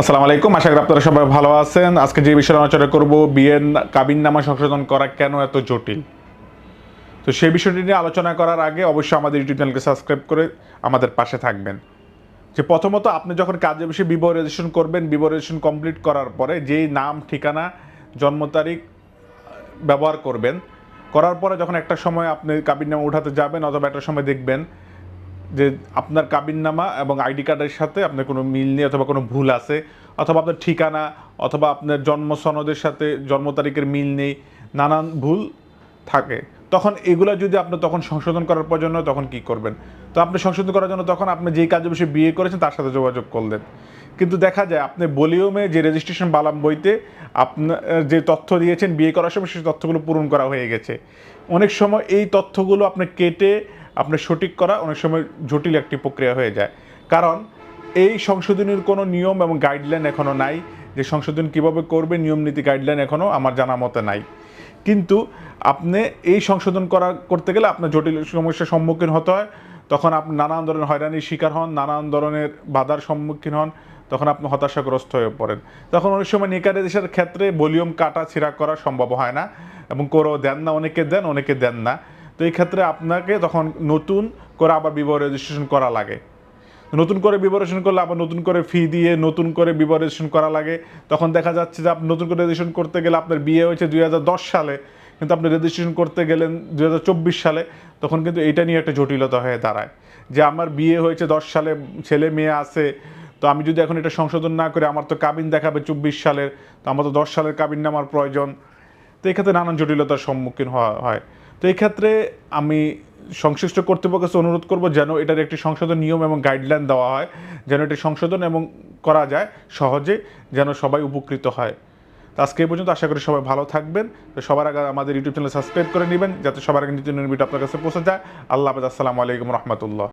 আসসালামু আলাইকুম। আশা করি আপনারা সবাই ভালো আছেন। আজকে যে বিষয়ে আলোচনা করব বিয়ের কাবিন নামা সংশোধন করা কেন এত জটিল? তো সেই বিষয়টি নিয়ে আলোচনা করার আগে অবশ্যই আমাদের ইউটিউব চ্যানেলকে সাবস্ক্রাইব করে আমাদের পাশে থাকবেন। যে প্রথমত, আপনি যখন কাজে বসে বিবাহ রেজিস্ট্রেশন করবেন বিবাহ রেজিস্ট্রেশন কমপ্লিট করার পরে যেই নাম, ঠিকানা, জন্ম তারিখ ব্যবহার করবেন, করার পরে যখন একটা সময় আপনি কাবিন নামা উঠাতে যাবেন অথবা একটা সময় দেখবেন যে আপনার কাবিননামা এবং আইডি কার্ডের সাথে আপনার কোনো মিল নেই অথবা কোনো ভুল আছে, অথবা আপনার ঠিকানা, অথবা আপনার জন্ম সনদের সাথে জন্ম তারিখের মিল নেই, নানান ভুল থাকে। তখন এগুলো যদি আপনি তখন সংশোধন করার প্রয়োজন তখন কি করবেন? তো আপনি সংশোধন করার জন্য তখন আপনি যেই কাজে বসে বিয়ে করেছেন তার সাথে যোগাযোগ করলেন। কিন্তু দেখা যায় আপনি বলিওমে যে রেজিস্ট্রেশন বালাম বইতে আপনার যে তথ্য দিয়েছেন বিয়ে করার সময় সেই তথ্যগুলো পূরণ করা হয়ে গেছে। অনেক সময় এই তথ্যগুলো আপনি কেটে আপনি সঠিক করা অনেক সময় জটিল একটি প্রক্রিয়া হয়ে যায়। কারণ এই সংশোধনের কোনো নিয়ম এবং গাইডলাইন এখনও নাই যে সংশোধন কীভাবে করবে, নিয়ম নীতি গাইডলাইন এখনও আমার জানা মতে নাই। কিন্তু আপনি এই সংশোধন করা করতে গেলে আপনার জটিল সমস্যার সম্মুখীন হতে হয়। তখন আপনি নানান ধরনের হয়রানির শিকার হন নানান ধরনের বাধার সম্মুখীন হন, তখন আপনি হতাশাগ্রস্ত হয়ে পড়েন। তখন অনেক সময় নিকারে দেশের ক্ষেত্রে ভলিউম কাটা ছিঁড়া করা সম্ভব হয় না এবং করেও দেন না, অনেকে দেন অনেকে দেন না। তো এই ক্ষেত্রে আপনাকে তখন নতুন করে আবার বিবাহ রেজিস্ট্রেশন করা লাগে। নতুন করে বিবরেশন করলে আবার নতুন করে ফি দিয়ে নতুন করে বিবরেশন করা লাগে। তখন দেখা যাচ্ছে যে আপনি নতুন করে রেজিস্ট্রেশন করতে গেলে আপনার বিয়ে হয়েছে দুই হাজার দশ সালে, কিন্তু আপনি রেজিস্ট্রেশন করতে গেলেন দুই হাজার চব্বিশ সালে, তখন কিন্তু এটা নিয়ে একটা জটিলতা হয়ে দাঁড়ায়। যে আমার বিয়ে হয়েছে দশ সালে, ছেলে মেয়ে আছে, তো আমি যদি এখন এটা সংশোধন না করে আমার তো কাবিন দেখাবে চব্বিশ সালের, তো আমার তো দশ সালের কাবিন নামার প্রয়োজন। তো এক্ষেত্রে নানান জটিলতার সম্মুখীন হওয়া হয়। তো এই ক্ষেত্রে আমি সংশ্লিষ্ট কর্তৃপক্ষের কাছে অনুরোধ করব যেন এটার একটি সংশোধন নিয়ম এবং গাইডলাইন দেওয়া হয়, যেন এটি সংশোধন এবং করা যায় সহজে, যেন সবাই উপকৃত হয়। তো আজকে এই পর্যন্ত আশা করি সবাই ভালো থাকবেন। তো সবার আগে আমাদের ইউটিউব চ্যানেল সাবস্ক্রাইব করে নেবেন, যাতে সবার আগে নিত্য নির্মিত আপনার কাছে পৌঁছে যায়। আল্লাহ আসসালামু আলাইকুম রহমতুল্লাহ।